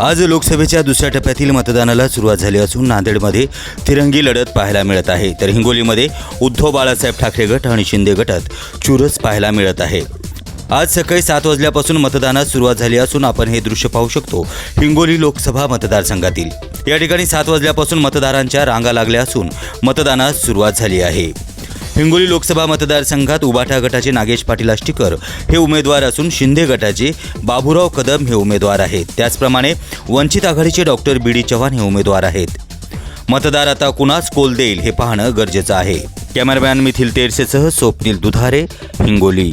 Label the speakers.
Speaker 1: आज लोकसभेच्या दुसऱ्या टप्प्यातील मतदानाला सुरुवात झाली असून नांदेडमध्ये तिरंगी लढत पाहायला मिळत आहे. तर हिंगोलीमध्ये उद्धव बाळासाहेब ठाकरे गट आणि शिंदे गटात चुरस पाहायला मिळत आहे. आज सकाळी सात वाजल्यापासून मतदानास सुरुवात झाली असून आपण हे दृश्य पाहू शकतो. हिंगोली लोकसभा मतदारसंघातील. या ठिकाणी सात वाजल्यापासून मतदारांच्या रांगा लागल्या असून मतदानास सुरुवात झाली आहे. हिंगोली लोकसभा मतदारसंघात उबाठा गटाचे नागेश पाटील आष्टीकर हे उमेदवार असून शिंदे गटाचे बाबुराव कदम हे उमेदवार आहेत. त्याचप्रमाणे वंचित आघाडीचे डॉक्टर बी डी चव्हाण हे उमेदवार आहेत. मतदार आता कुणास कोल देईल हे पाहणं गरजेचं आहे. कॅमेरामॅन मिथिल तेरसेसह स्वप्नील दुधारे हिंगोली.